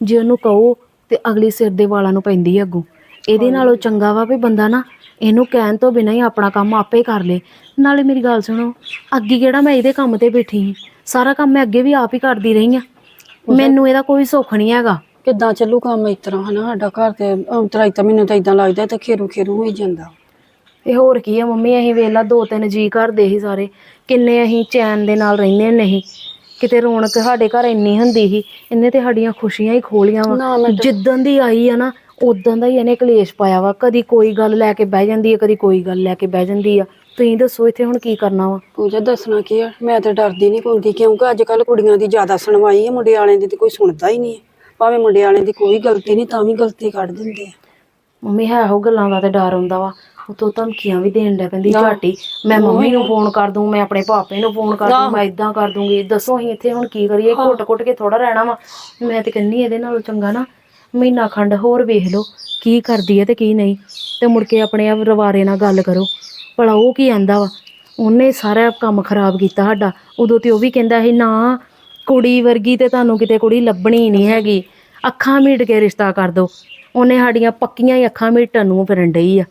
ਜੇ ਉਹਨੂੰ ਕਹੋ ਤੇ ਅਗਲੀ ਸਿਰ ਦੇ ਵਾਲਾਂ ਨੂੰ ਪੈਂਦੀ ਆ ਅੱਗੋਂ। ਇਹਦੇ ਨਾਲੋਂ ਚੰਗਾ ਵਾ ਵੀ ਬੰਦਾ ਨਾ ਇਹਨੂੰ ਕਹਿਣ ਤੋਂ ਬਿਨਾਂ ਹੀ ਆਪਣਾ ਕੰਮ ਆਪੇ ਕਰ ਲੇ। ਨਾਲੇ ਮੇਰੀ ਗੱਲ ਸੁਣੋ ਅੱਗੇ ਕਿਹੜਾ ਮੈਂ ਇਹਦੇ ਕੰਮ ਤੇ ਬੈਠੀ ਸੀ? ਸਾਰਾ ਕੰਮ ਮੈਂ ਅੱਗੇ ਵੀ ਆਪ ਹੀ ਕਰਦੀ ਰਹੀ ਆ। ਮੈਨੂੰ ਇਹਦਾ ਕੋਈ ਸੁੱਖ ਨਹੀਂ ਹੈਗਾ। ਕਿੱਦਾਂ ਚੱਲੂ ਕੰਮ ਇਸ ਤਰ੍ਹਾਂ ਹਨਾ? ਸਾਡਾ ਘਰ ਤੇ ਅੰਤਰਾ ਇਤਾਂ ਮੈਨੂੰ ਤਾਂ ਇਦਾਂ ਲੱਗਦਾ ਤੇ ਖੇਰੂ ਖੇਰੂ ਹੋਈ ਜਾਂਦਾ। ਇਹ ਹੋਰ ਕੀ ਆ ਮੰਮੀ ਅਸੀਂ ਵੇਲਾ ਦੋ ਤਿੰਨ ਜੀ ਘਰ ਦੇ ਹੀ ਸਾਰੇ। ਕਿੰਨੇ ਅਸੀਂ ਚੈਨ ਦੇ ਨਾਲ ਰਹਿੰਦੇ ਨਹੀਂ ਕਿਤੇ ਰੌਣਕ ਸਾਡੇ ਘਰ ਇੰਨੀ ਹੁੰਦੀ ਸੀ ਇਹਨੇ ਤੇ ਸਾਡੀਆਂ ਖੁਸ਼ੀਆਂ ਹੀ ਖੋਲੀਆਂ ਵਾ। ਤਾਂ- ਜਿੱਦਣ ਦੀ ਆਈ ਆ ਨਾ ਉਦੋਂ ਦਾ ਹੀ ਇਹਨੇ ਕਲੇਸ਼ ਪਾਇਆ ਵਾ। ਕਦੀ ਕੋਈ ਗੱਲ ਲੈ ਕੇ ਬਹਿ ਜਾਂਦੀ ਹੈ ਕਦੀ ਕੋਈ ਗੱਲ ਲੈ ਕੇ ਬਹਿ ਜਾਂਦੀ ਆ। ਤੁਸੀਂ ਦੱਸੋ ਇੱਥੇ ਹੁਣ ਕੀ ਕਰਨਾ ਵਾ? ਪੂਜਾ ਦੱਸਣਾ ਕੀ ਆ? ਮੈਂ ਤਾਂ ਡਰਦੀ ਨਹੀਂ ਪਾਉਂਦੀ ਕਿਉਂਕਿ ਅੱਜ ਕੱਲ ਕੁੜੀਆਂ ਦੀ ਜ਼ਿਆਦਾ ਸੁਣਵਾਈ ਹੈ ਮੁੰਡੇ ਵਾਲਿਆਂ ਦੀ ਤੇ ਕੋਈ ਸੁਣਦਾ ਹੀ ਨਹੀਂ ਹੈ ਭਾਵੇਂ ਮੁੰਡੇ ਵਾਲਿਆਂ ਦੀ ਕੋਈ ਗਲਤੀ ਨਹੀਂ ਤਾਂ ਵੀ ਗਲਤੀ ਕੱਢ ਦਿੰਦੇ ਆ। ਮੰਮੀ ਹੈ ਉਹ ਗੱਲਾਂ ਦਾ ਤੇ ਡਰ ਹੁੰਦਾ ਵਾ। ਉਤੋਂ ਧਮਕੀਆਂ ਵੀ ਦੇਣ ਲੱਗ ਪੈਂਦੀ ਝਾਟੀ। ਮੈਂ ਮੰਮੀ ਨੂੰ ਫੋਨ ਕਰ ਦੂੰ ਮੈਂ ਆਪਣੇ ਪਾਪੇ ਨੂੰ ਫੋਨ ਕਰ ਦੂੰ ਮੈਂ ਇਦਾਂ ਕਰ ਦੂੰਗੀ। ਦੱਸੋ ਅਸੀਂ ਇੱਥੇ ਹੁਣ ਕੀ ਕਰੀਏ? ਘੁੱਟ ਘੁੱਟ ਕੇ ਥੋੜਾ ਰਹਿਣਾ ਵਾ। ਮੈਂ ਤੇ ਕਹਿੰਨੀ ਇਹਦੇ ਨਾਲੋਂ ਚੰਗਾ ਨਾ ਮਹੀਨਾ ਖੰਡ ਹੋਰ ਵੇਖ ਲਓ, ਕੀ ਕਰਦੀ ਹੈ ਤੇ ਕੀ ਨਹੀਂ। ਤੇ ਮੁੜ ਕੇ ਆਪਣੇ ਆਪ ਰਵਾਰੇ ਨਾਲ ਗੱਲ ਕਰੋ। ਭਲਾ ਉਹ ਕੀ ਆਂਦਾ ਵਾ? ਉਹਨੇ ਸਾਰਾ ਕੰਮ ਖਰਾਬ ਕੀਤਾ ਸਾਡਾ। ਉਦੋਂ ਤੇ ਉਹ ਵੀ ਕਹਿੰਦਾ ਸੀ, ਨਾ, ਕੁੜੀ ਵਰਗੀ ਤੇ ਤੁਹਾਨੂੰ ਕਿਤੇ ਕੁੜੀ ਲੱਭਣੀ ਨਹੀਂ ਹੈਗੀ। ਅੱਖਾਂ ਮੀਟ ਕੇ ਰਿਸ਼ਤਾ ਕਰ ਦੋ। ਉਹਨੇ ਸਾਡੀਆਂ ਪੱਕੀਆਂ ਹੀ ਅੱਖਾਂ ਮੀਟਣ ਨੂੰ ਫਿਰਨ ਡਈ ਆ।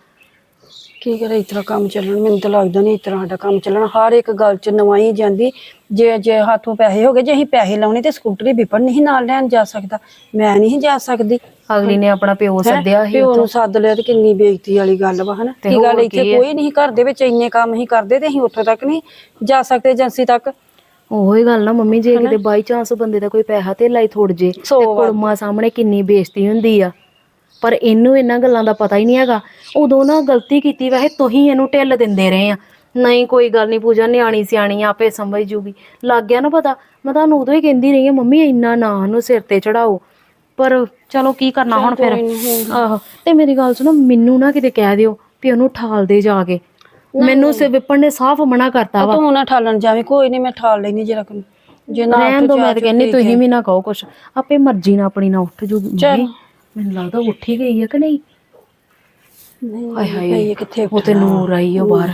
ਕੀ ਕਰੇ ਇਸ ਤਰ੍ਹਾਂ ਕੰਮ ਚੱਲਣ ਮੈਨੂੰ ਤਾਂ ਲੱਗਦਾ ਨਹੀਂ ਇਸ ਤਰ੍ਹਾਂ ਸਾਡਾ ਕੰਮ ਚੱਲਣ। ਹਰ ਇੱਕ ਗੱਲ 'ਚ ਨਵਾਈ ਜਾਂਦੀ। ਜੇ ਜੇ ਹੱਥੋਂ ਪੈਸੇ ਹੋ ਗਏ ਜੇ ਅਸੀਂ ਪੈਸੇ ਲਾਉਣੇ ਤੇ ਸਕੂਟਰੀ ਵਿਪਨ ਨਹੀਂ ਨਾਲ ਲੈਣ ਜਾ ਸਕਦਾ। ਮੈਂ ਨਹੀਂ ਜਾ ਸਕਦੀ। ਅਗਲੀ ਨੇ ਆਪਣਾ ਪਿਓ ਸੱਦਿਆ ਸੀ ਪਿਓ ਨੂੰ ਸੱਦ ਲਿਆ ਤੇ ਕਿੰਨੀ ਬੇਇੱਜ਼ਤੀ ਵਾਲੀ ਗੱਲ ਵਾ ਹਨਾ? ਤੇ ਕੀ ਗੱਲ ਹੋਰ ਇੱਥੇ ਕੀ ਹੈ? ਕੋਈ ਨਹੀਂ ਘਰ ਦੇ ਵਿੱਚ ਇੰਨੇ ਕੰਮ ਹੀ ਕਰਦੇ ਤੇ ਅਸੀਂ ਉੱਥੋਂ ਤੱਕ ਨਹੀਂ ਜਾ ਸਕਦੇ ਏਜੰਸੀ ਤੱਕ। ਉਹੋ ਹੀ ਗੱਲ ਨਾ ਮੰਮੀ ਜੇ ਕਿਤੇ ਬਾਈ ਚਾਂਸ ਬੰਦੇ ਦਾ ਕੋਈ ਪੈਸਾ ਤੇ ਲਾਈ ਥੋੜ ਜੇ ਸੌ ਤੇ ਵਾਰ। ਕੁੜਮਾ ਸਾਹਮਣੇ ਕਿੰਨੀ ਬੇਇੱਜ਼ਤੀ ਹੁੰਦੀ ਆ। ਪਰ ਇਹਨੂੰ ਇਹਨਾਂ ਗੱਲਾਂ ਦਾ ਪਤਾ ਹੀ ਨਹੀਂ ਹੈਗਾ। ਉਦੋਂ ਨਾ ਗਲਤੀ ਕੀਤੀ ਵੈਸੇ ਤੁਸੀਂ ਇਹਨੂੰ ਢਿੱਲ ਦਿੰਦੇ ਰਹੇ ਆ। ਨਹੀਂ ਕੋਈ ਗੱਲ ਨਹੀਂ ਪੂਜਾ ਨਿਆਣੀ ਸਿਆਣੀ ਆ, ਆਪੇ ਸਮਝ ਜੂਗੀ। ਲੱਗ ਗਿਆ ਨਾ ਪਤਾ? ਮੈਂ ਤੁਹਾਨੂੰ ਉਦੋਂ ਹੀ ਕਹਿੰਦੀ ਰਹੀ ਆ ਮੰਮੀ ਇੰਨਾ ਨਾ ਉਹਨੂੰ ਸਿਰ ਤੇ ਚੜਾਓ। ਪਰ ਚਲੋ ਕੀ ਕਰਨਾ ਹੁਣ ਫਿਰ? ਆਹੋ। ਤੇ ਮੇਰੀ ਗੱਲ ਸੁਣੋ ਮੈਨੂੰ ਨਾ ਕਿਤੇ ਕਹਿ ਦਿਓ ਵੀ ਉਹਨੂੰ ਠਾਲ ਦੇ ਜਾ ਕੇ। ਮੈਨੂੰ ਸੇ ਵਿਪਨ ਨੇ ਸਾਫ਼ ਮਨਾ ਕਰਤਾ ਵਾ। ਤੂੰ ਨਾ ਠਾਲਣ ਜਾਵੇਂ ਕੋਈ ਨਹੀਂ ਮੈਂ ਠਾਲ ਲੈਣੀ ਜਰਾ ਕੁ। ਜੇ ਨਾ ਰਹਿਣ ਦੋ ਮੈਂ ਤਾਂ ਕਹਿੰਨੀ ਤੁਸੀਂ ਵੀ ਨਾ ਕਹੋ ਕੁਛ। ਆਪੇ ਮਰਜ਼ੀ ਨਾਲ ਆਪਣੀ ਨਾ ਉੱਠ ਜੂਗੀ ਮੰਮੀ, ਮੈਨੂੰ ਲੱਗਦਾ ਉੱਠ ਹੀ ਗਈ ਹੈ ਕਿ ਨਹੀਂ? ਹਾਏ ਹਾਏ ਨਹੀਂ ਕਿੱਥੇ ਉਹ ਤੇ ਨੂਰ ਆਈ ਉਹ ਬਾਹਰ।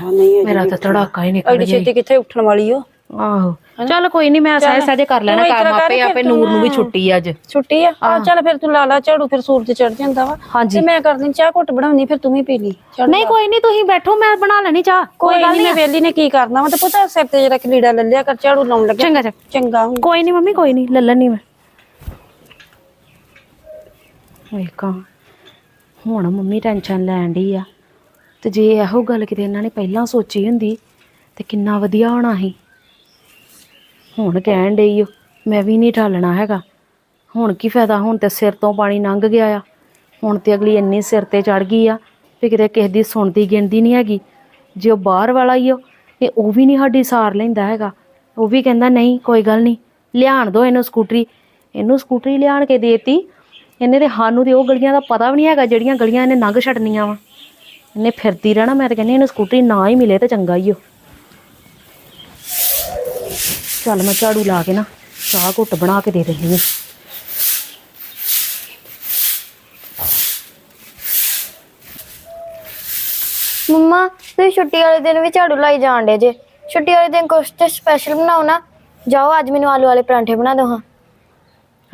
ਮੇਰਾ ਤਾਂ ਧੜਾਕਾ ਹੀ ਨਿਕਲ ਐਡੀ ਗਿਆ ਛੇਤੀ ਕਿੱਥੇ ਉੱਠਣ ਵਾਲੀ ਓ ਆਹੋ। ਚੱਲ ਕੋਈ ਨਹੀਂ ਮੈਂ ਸਹਿ ਸਹਿਜ ਕਰ ਲੈਣਾ ਕੰਮ ਆਪੇ ਆਪੇ ਨੂਰ ਨੂੰ ਵੀ ਛੁੱਟੀ ਅੱਜ। ਛੁੱਟੀ ਆ? ਆ ਚੱਲ ਫਿਰ ਤੂੰ ਲਾ ਲਾ ਝਾੜੂ ਫਿਰ ਸੂਰਜ ਚੜ ਜਾਂਦਾ ਵਾ। ਤੇ ਮੈਂ ਕਰ ਦਿੰਦੀ ਚਾਹ ਘੁੱਟ ਬਣਾਉਣੀ ਫਿਰ ਤੂੰ ਵੀ ਪੀ ਲਈ। ਨਹੀਂ ਕੋਈ ਨਹੀਂ ਤੁਸੀਂ ਬੈਠੋ ਮੈਂ ਬਣਾ ਲੈਣੀ ਚਾਹ। ਕੋਈ ਗੱਲ ਨਹੀਂ ਮੈਂ ਵੇਲੀ ਨੇ ਕੀ ਕਰਨਾ ਵਾ ਤੇ ਪਤਾ ਸਿਰ ਤੇ ਜਰਾ ਲੀੜਾ ਲੈ ਲਿਆ ਕਰ ਝਾੜੂ ਲਾਉਣ ਲੱਗੇ। ਚੰਗਾ ਚੰਗਾ। ਕੋਈ ਨਹੀਂ ਮੰਮੀ ਕੋਈ ਨਹੀਂ ਲੱਲਣ ਮੈਂ। ਵੇਖਾਂ। ਹੁਣ ਮੰਮੀ ਟੈਨਸ਼ਨ ਲੈਣ ਡਈ ਆ। ਤੇ ਜੇ ਇਹੋ ਗੱਲ ਕਿਤੇ ਇਹਨਾਂ ਨੇ ਪਹਿਲਾਂ ਸੋਚੀ ਹੁੰਦੀ, ਤੇ ਕਿੰਨਾ ਵਧੀਆ ਹੋਣਾ ਸੀ। ਹੁਣ ਕਹਿਣ ਡਈ ਓ, ਮੈਂ ਵੀ ਨਹੀਂ ਢਾਲਣਾ ਹੈਗਾ। ਹੁਣ ਕੀ ਫਾਇਦਾ, ਹੁਣ ਤੇ ਸਿਰ ਤੋਂ ਪਾਣੀ ਲੰਘ ਗਿਆ ਆ। ਹੁਣ ਤੇ ਅਗਲੀ ਇੰਨੀ ਸਿਰ ਤੇ ਚੜ ਗਈ ਆ ਵੀ ਕਿਤੇ ਕਿਸੇ ਦੀ ਸੁਣਦੀ ਗਿਣਦੀ ਨਹੀਂ ਹੈਗੀ। ਜੇ ਉਹ ਬਾਹਰ ਵਾਲਾ ਹੀ ਉਹ ਇਹ ਉਹ ਵੀ ਨਹੀਂ ਸਾਡੀ ਸਾਰ ਲੈਂਦਾ ਹੈਗਾ। ਉਹ ਵੀ ਕਹਿੰਦਾ, ਨਹੀਂ, ਕੋਈ ਗੱਲ ਨਹੀਂ, ਲਿਆਣ ਦੋ ਇਹਨੂੰ ਸਕੂਟਰੀ। ਇਹਨੂੰ ਸਕੂਟਰੀ ਲਿਆਣ ਕੇ ਦੇਤੀ ਇਹਨੇ ਤੇ ਸਾਨੂੰ ਤੇ ਉਹ ਗਲੀਆਂ ਦਾ ਪਤਾ ਵੀ ਨਹੀਂ ਹੈਗਾ ਜਿਹੜੀਆਂ ਗਲੀਆਂ ਇਹਨੇ ਲੰਘ ਛੱਡਣੀਆਂ ਵਾ। ਇਹਨੇ ਫਿਰਦੀ ਰਹਿਣਾ, ਮੈਂ ਤਾਂ ਕਹਿੰਦੀ ਇਹਨੂੰ ਸਕੂਟਰੀ ਨਾ ਹੀ ਮਿਲੇ ਤਾਂ ਚੰਗਾ ਹੀ ਓ। ਚੱਲ ਮੈਂ ਝਾੜੂ ਲਾ ਕੇ ਨਾ ਚਾਹ ਘੁੱਟ ਬਣਾ ਕੇ ਦੇ ਦਿੰਦੀ ਹਾਂ ਮੰਮਾ, ਤੁਸੀਂ ਛੁੱਟੀ ਵਾਲੇ ਦਿਨ ਵੀ ਝਾੜੂ ਲਾਈ ਜਾਣ ਡੇ ਜੇ। ਛੁੱਟੀ ਵਾਲੇ ਦਿਨ ਕੁਛ ਤੇ ਸਪੈਸ਼ਲ ਬਣਾਓ ਨਾ। ਜਾਓ, ਅੱਜ ਮੈਨੂੰ ਆਲੂ ਵਾਲੇ ਪਰਾਂਠੇ ਬਣਾ ਦਿਓ, ਹਾਂ।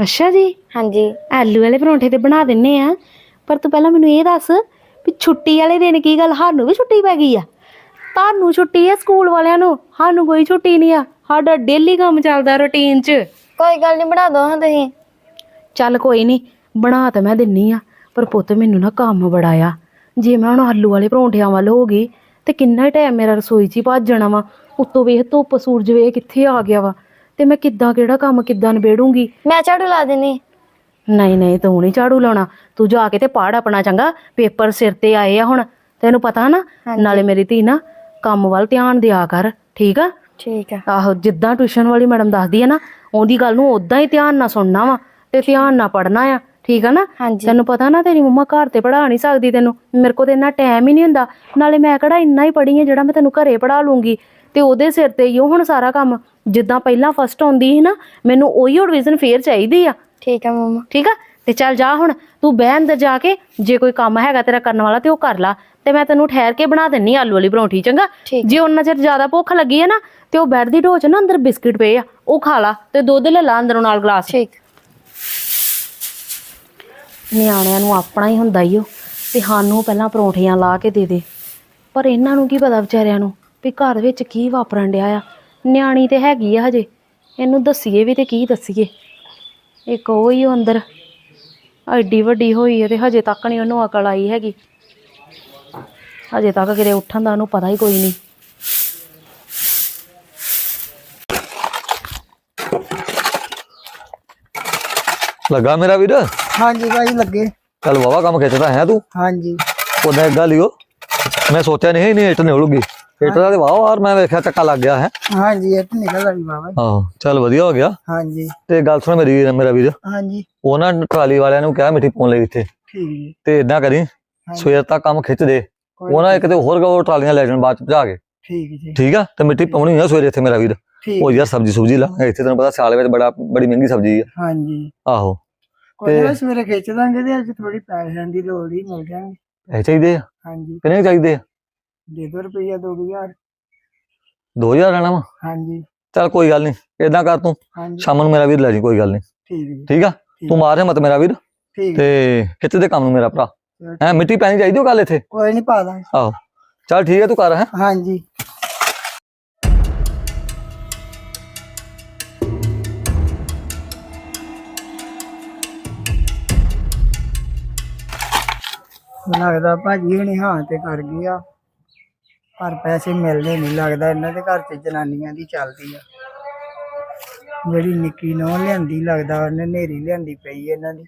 ਅੱਛਾ ਜੀ? ਹਾਂਜੀ। ਆਲੂ ਵਾਲੇ ਪਰੌਂਠੇ ਤੇ ਬਣਾ ਦਿੰਨੇ ਆ। ਪਰ ਤੂੰ ਪਹਿਲਾਂ ਮੈਨੂੰ ਇਹ ਦੱਸ ਵੀ ਛੁੱਟੀ ਵਾਲੇ ਦਿਨ ਕੀ ਗੱਲ? ਸਾਨੂੰ ਵੀ ਛੁੱਟੀ ਪੈ ਗਈ ਆ। ਤੁਹਾਨੂੰ ਛੁੱਟੀ ਆ ਸਕੂਲ ਵਾਲਿਆਂ ਨੂੰ? ਸਾਨੂੰ ਕੋਈ ਛੁੱਟੀ ਨਹੀਂ ਆ। ਸਾਡਾ ਡੇਲੀ ਕੰਮ ਚੱਲਦਾ ਰੁਟੀਨ 'ਚ। ਕੋਈ ਗੱਲ ਨਹੀਂ ਬਣਾ ਦਿਓ ਹਾਂ ਤੁਸੀਂ। ਚੱਲ ਕੋਈ ਨਹੀਂ ਬਣਾ ਤਾਂ ਮੈਂ ਦਿੰਨੀ ਆ। ਪਰ ਪੁੱਤ ਮੈਨੂੰ ਨਾ ਕੰਮ ਬੜਾ ਆ। ਜੇ ਮੈਂ ਹੁਣ ਆਲੂ ਵਾਲੇ ਪਰੌਂਠਿਆਂ ਵੱਲ ਹੋ ਗਈ ਤੇ ਕਿੰਨਾ ਟਾਈਮ ਮੇਰਾ ਰਸੋਈ 'ਚ ਹੀ ਭੱਜ ਜਾਣਾ ਵਾ। ਉੱਤੋਂ ਵੇਖ ਧੁੱਪ ਸੂਰਜ ਵੇਖ ਕਿੱਥੇ ਆ ਗਿਆ ਵਾ। ਤੇ ਮੈਂ ਕਿੱਦਾਂ ਕਿਹੜਾ ਕੰਮ ਕਿੱਦਾਂ ਨਿਬੇੜੂੰਗੀ? ਮੈਂ ਝਾੜੂ ਲਾ ਦਿੰਨੀ। ਨਹੀਂ ਨਹੀਂ ਤੂੰ ਨਹੀਂ ਝਾੜੂ ਲਾਉਣਾ। ਤੂੰ ਜਾ ਕੇ ਤੇ ਪੜ ਆਪਣਾ ਚੰਗਾ ਪੇਪਰ ਸਿਰ ਤੇ ਆਏ ਆ ਹੁਣ। ਤੈਨੂੰ ਪਤਾ ਨਾ ਨਾਲੇ ਮੇਰੀ ਧੀ ਨਾ ਕੰਮ ਵੱਲ ਧਿਆਨ ਦਿਆ ਕਰ ਠੀਕ ਆ? ਠੀਕ ਆ। ਆਹੋ ਜਿੱਦਾਂ ਟਿਊਸ਼ਨ ਵਾਲੀ ਮੈਡਮ ਦੱਸਦੀ ਆ ਨਾ ਉਹਦੀ ਗੱਲ ਨੂੰ ਉਦਾਂ ਹੀ ਧਿਆਨ ਨਾਲ ਸੁਣਨਾ ਵਾ ਤੇ ਧਿਆਨ ਨਾਲ ਪੜਨਾ ਆ ਠੀਕ ਆ ਨਾ? ਤੈਨੂੰ ਪਤਾ ਨਾ ਤੇਰੀ ਮੰਮਾ ਘਰ ਤੇ ਪੜਾ ਨਹੀਂ ਸਕਦੀ ਤੈਨੂੰ। ਮੇਰੇ ਕੋਲ ਤੇ ਇੰਨਾ ਟਾਈਮ ਹੀ ਨਹੀਂ ਹੁੰਦਾ। ਨਾਲੇ ਮੈਂ ਕਿਹੜਾ ਇੰਨਾ ਹੀ ਪੜ੍ਹੀ ਆ ਜਿਹੜਾ ਮੈਂ ਤੈਨੂੰ ਘਰੇ ਪੜਾ ਲੂੰਗੀ। ਤੇ ਉਹਦੇ ਸਿਰ ਤੇ ਹੀ ਉਹ ਹੁਣ ਸਾਰਾ ਕੰਮ। ਜਿੱਦਾਂ ਪਹਿਲਾਂ ਫਸਟ ਆਉਂਦੀ ਸੀ ਨਾ ਮੈਨੂੰ ਉਹੀ ਐਡਮਿਸ਼ਨ ਫੇਰ ਚਾਹੀਦੀ ਆ। ਠੀਕ ਹੈ ਮੰਮਾ। ਠੀਕ ਆ? ਤੇ ਚੱਲ ਜਾ ਹੁਣ ਤੂੰ ਬਹਿ ਅੰਦਰ ਜਾ ਕੇ ਜੇ ਕੋਈ ਕੰਮ ਹੈਗਾ ਤੇਰਾ ਕਰਨ ਵਾਲਾ ਤੇ ਉਹ ਕਰ ਲਾ। ਤੇ ਮੈਂ ਤੈਨੂੰ ਠਹਿਰ ਕੇ ਬਣਾ ਦਿੰਨੀ ਆਲੂ ਵਾਲੀ ਪਰੌਂਠੀ ਚੰਗਾ? ਠੀਕ। ਜੇ ਉਹਨਾਂ ਚਿਰ ਜ਼ਿਆਦਾ ਭੁੱਖ ਲੱਗੀ ਹੈ ਨਾ ਤੇ ਉਹ ਬੈੱਡ ਦੀ ਢੋ 'ਚ ਨਾ ਅੰਦਰ ਬਿਸਕਿਟ ਪਏ ਆ ਉਹ ਖਾ ਲਾ ਤੇ ਦੁੱਧ ਲੈ ਲਾ ਅੰਦਰੋਂ ਨਾਲ ਗਲਾਸ। ਠੀਕ। ਨਿਆਣਿਆਂ ਨੂੰ ਆਪਣਾ ਹੀ ਹੁੰਦਾ ਈ ਉਹ ਤੇ ਸਾਨੂੰ ਪਹਿਲਾਂ ਪਰੌਂਠੀਆਂ ਲਾ ਕੇ ਦੇ ਦੇ। ਪਰ ਇਹਨਾਂ ਨੂੰ ਕੀ ਪਤਾ ਵਿਚਾਰਿਆਂ ਨੂੰ ਵੀ ਘਰ ਵਿੱਚ ਕੀ ਵਾਪਰਨ ਡਿਆ ਆ। ਨਿਆਣੀ ਤੇ ਹੈਗੀ ਆ ਹਜੇ। ਇਹਨੂੰ ਦੱਸੀਏ ਵੀ ਤੇ ਕੀ ਦੱਸੀਏ। ਇੱਕ ਉਹ ਹੀ ਉਹ ਅੰਦਰ। ਐਡੀ ਵੱਡੀ ਹੋਈ ਹੈ ਤੇ ਹਜੇ ਤੱਕ ਨਹੀਂ ਉਹਨੂੰ ਅਕਲ ਆਈ ਹੈਗੀ। ਹਜੇ ਤੱਕ ਕਿਤੇ ਉੱਠਣ ਦਾ ਉਹਨੂੰ ਪਤਾ ਹੀ ਕੋਈ ਨਹੀਂ ਲੱਗਾ ਮੇਰਾ ਵੀਰ? ਹਾਂਜੀ ਭਾਈ ਲੱਗੇ। ਚੱਲ ਵਾਵਾ ਕੰਮ ਖਿੱਚਦਾ ਹੈ ਤੂੰ? ਹਾਂਜੀ। ਉਹਦਾ ਇੱਕ ਗੱਲ ਈ ਓ ਮੈਂ ਸੋਚਿਆ ਨਹੀਂ ਨਹੀਂ ਇੱਟ ਨਿਕਲੂਗੀ। ਇੱਟ ਦਾ ਵਾਹ ਵਾਰ ਮੈਂ ਵੇਖਿਆ ਚੱਕਾ ਲੱਗ ਗਿਆ ਹੈ। ਹਾਂਜੀ ਇਹ ਤਾਂ ਨਿਕਲ ਆਈ ਬਾਬਾ ਆਹੋ ਚੱਲ ਵਧੀਆ ਹੋ ਗਿਆ। ਹਾਂਜੀ। ਤੇ ਗੱਲ ਸੁਣ ਮੇਰੀ ਮੇਰਾ ਵੀਰ। ਹਾਂਜੀ। ਉਹ ਨਾ ਟਰਾਲੀ ਵਾਲਿਆਂ ਨੂੰ ਕਿਹਾ ਮਿੱਟੀ ਪਾਉਣ ਲਈ ਇੱਥੇ। ਠੀਕ ਤੇ ਇਦਾਂ ਕਰੀ ਸਵੇਰ ਤੱਕ ਕੰਮ ਖਿੱਚ ਦੇ। ਕੋਈ ਉਹ ਨਾ ਇੱਕ ਤੇ ਹੋਰ ਉਹ ਟਰਾਲੀਆਂ ਲੈ ਜਾਣ ਬਾਅਦ ਚ ਭਜਾ ਕੇ। ਠੀਕ ਜੀ। ਠੀਕ ਆ? ਤੇ ਮਿੱਟੀ ਪਾਉਣੀ ਆ ਸਵੇਰੇ ਇੱਥੇ ਮੇਰਾ ਵੀਰ। ਉਹ ਯਾਰ ਸਬਜੀ ਸੁਬਜੀ ਲਾਂਗੇ ਇੱਥੇ ਤੈਨੂੰ ਪਤਾ ਸਿਆਲ ਵਿੱਚ ਬੜਾ ਬੜੀ ਮਹਿੰਗੀ ਸਬਜੀ ਆ। ਹਾਂਜੀ। ਆਹੋ। ਕੋਈ ਸਵੇਰੇ ਖਿੱਚ ਦਾਂਗੇ ਤੇ ਅੱਜ ਥੋੜੀ ਪੈਸਿਆਂ ਦੀ ਲੋੜ ਹੀ ਮਿਲ ਜਾਣਗੇ। ਇਹ ਚਾਹੀਦੇ ਆ। ਹਾਂਜੀ। ਕਿੰਨੇ ਚਾਹੀਦੇ ਆ? ਦੇ ਦੋ ਰੁਪਈਆ 2000 2000 ਲੈਣਾ ਵਾ? ਹਾਂਜੀ। ਚੱਲ ਕੋਈ ਗੱਲ ਨਹੀਂ ਇਦਾਂ ਕਰ ਤੂੰ। ਹਾਂਜੀ। ਸ਼ਾਮ ਨੂੰ ਮੇਰਾ ਵੀਰ ਲੈ ਜੀ ਕੋਈ ਗੱਲ ਨਹੀਂ ਠੀਕ ਜੀ। ਠੀਕ ਆ? ਤੂੰ ਮਾਰ ਮਤ ਮੇਰਾ ਵੀਰ। ਠੀਕ। ਤੇ ਖਿੱਚ ਦੇ ਕੰਮ ਨੂੰ ਮੇਰਾ ਭਰਾ। ਹੈ ਮਿੱਟੀ ਪੈਣੀ ਚਾਹੀਦੀ ਉਹ ਗੱਲ ਇੱਥੇ? ਕੋਈ ਨਹੀਂ ਪਾ ਦਾਂਗੇ। ਆਹੋ। ਚੱਲ ਠੀਕ ਹੈ ਤੂੰ ਕਰ ਹੈ। ਹਾਂਜੀ। ਲੱਗਦਾ ਭਾਜੀ ਹੁਣੀ ਹਾਂ ਤੇ ਕਰ ਗਈ ਆ। ਪਰ ਪੈਸੇ ਮਿਲਦੇ ਨਹੀਂ, ਲੱਗਦਾ ਇਹਨਾਂ ਦੇ ਘਰ 'ਚ ਜਨਾਨੀਆਂ ਦੀ ਚੱਲਦੀ ਆ। ਜਿਹੜੀ ਨਿੱਕੀ ਨੌ ਲਿਆਂਦੀ, ਲੱਗਦਾ ਉਹਨੇ ਨੇਰੀ ਲਿਆਂਦੀ ਪਈ ਇਹਨਾਂ ਦੀ।